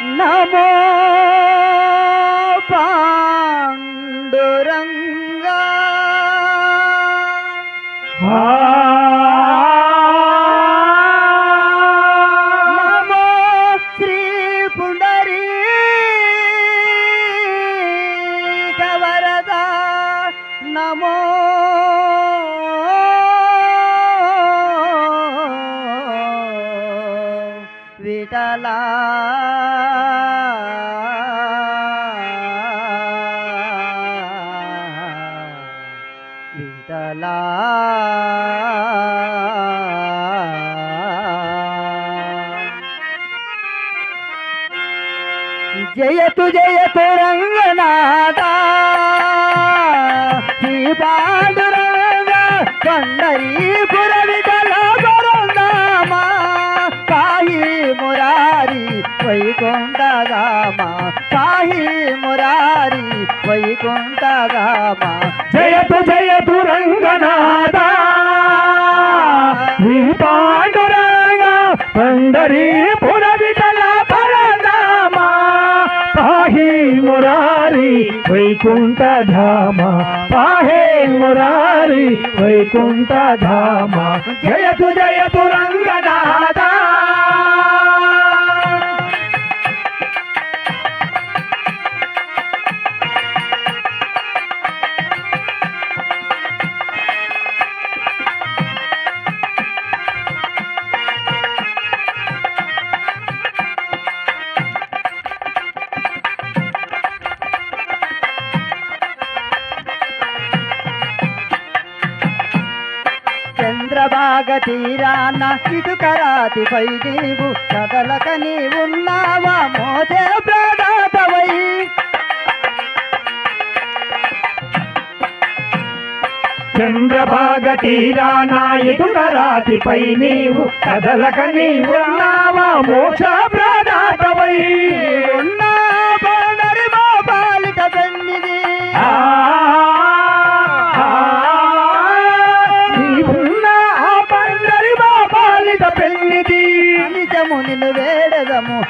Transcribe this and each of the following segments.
నమో పాండురంగా. నమో శ్రీ పుండరీ వరద నమో విఠలా విఠలా జయతు జయతు రంగనాథ శ్రీ పాండురంగ పండరీపుర విఠల వైకుంఠగామ జయతు జయతు రంగనాథ. శ్రీ పాండురంగ పండరీ పుర విఠల పరనామ పాహి మురారి వైకుంఠ ధామ. పాహే మురారి వైకుంఠ ధామ. జయతు జయతు రంగ బాగ తీరాన ఇటుకరాతిపై నీవు కదలక నీవున్నావా? మోసే ప్రదాతవై. చంద్రభాగ తీరాన ఎదురాతిపై నీవు కదలక నీవున్నావా? మోక్ష ప్రదాతవై. ఉన్న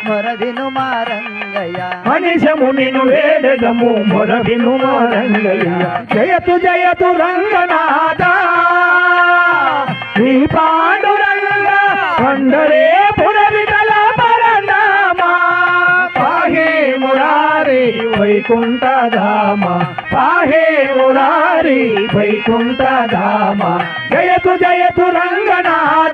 వేడదము మారంగయ్య మనిషము నిను వేడదము మొరవిను మారంగయ్య జయతు జయతు రంగనాథ. నీ పాండురంగ పండరే పురవిటల పరనామా పాహే మురారి వైకుంఠ ధామ పాహే మురారి వైకుంఠ ధామ జయతు జయతు రంగనాథ.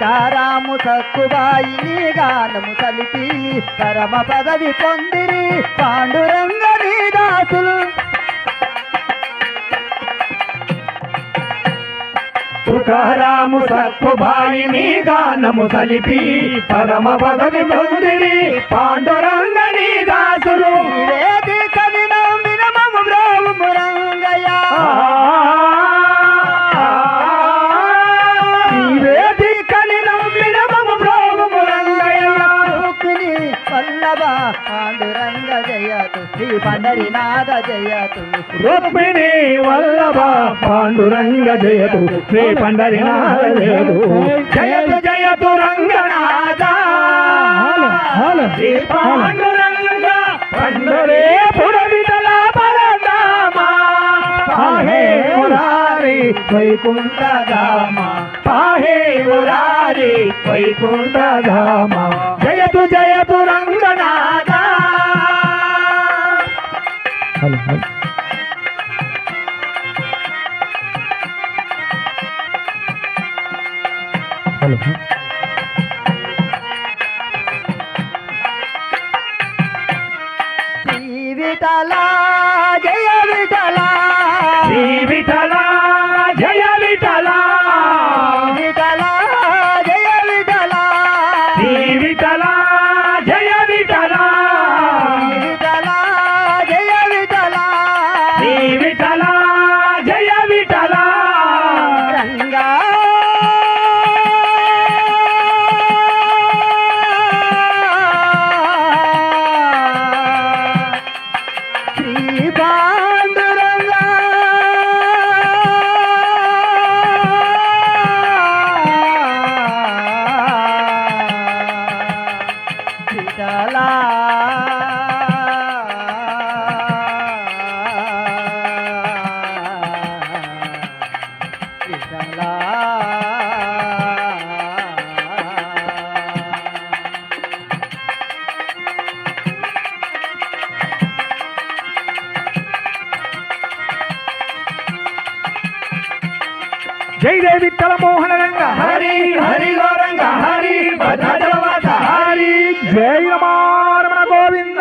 తుకారాము సక్కుబాయి నీ గానము కలిపి పరమ పదవి పొందిరి పాండురంగ నీ దాసులు. తుకారాము సత్తుబాయి నీ గానము సలిపి పరమ పదవి పొందిరి పాండురంగ నీ దాసులు. వేది కని నమ్మిన మము పండరినాథ జయతు. రుక్మిణి వల్లభ పాండురంగ జయతు. శ్రీ పండరినాథ జయతు. జయతు జయతు రంగనాథ. శ్రీ పాండురంగ పండరే పురవిటల పరనామ పాహే మురారి వైకుంఠ ధామ పాహే మురారి వైకుంఠ ధామ జయతు జయతు Ranganatha hello. Hello. Hello Vithala జయ విఠల. జై దేవి విఠల మోహన రంగ. హరి హరి గోరంగ. హరి భద్రజలవాస హరి. జై రమార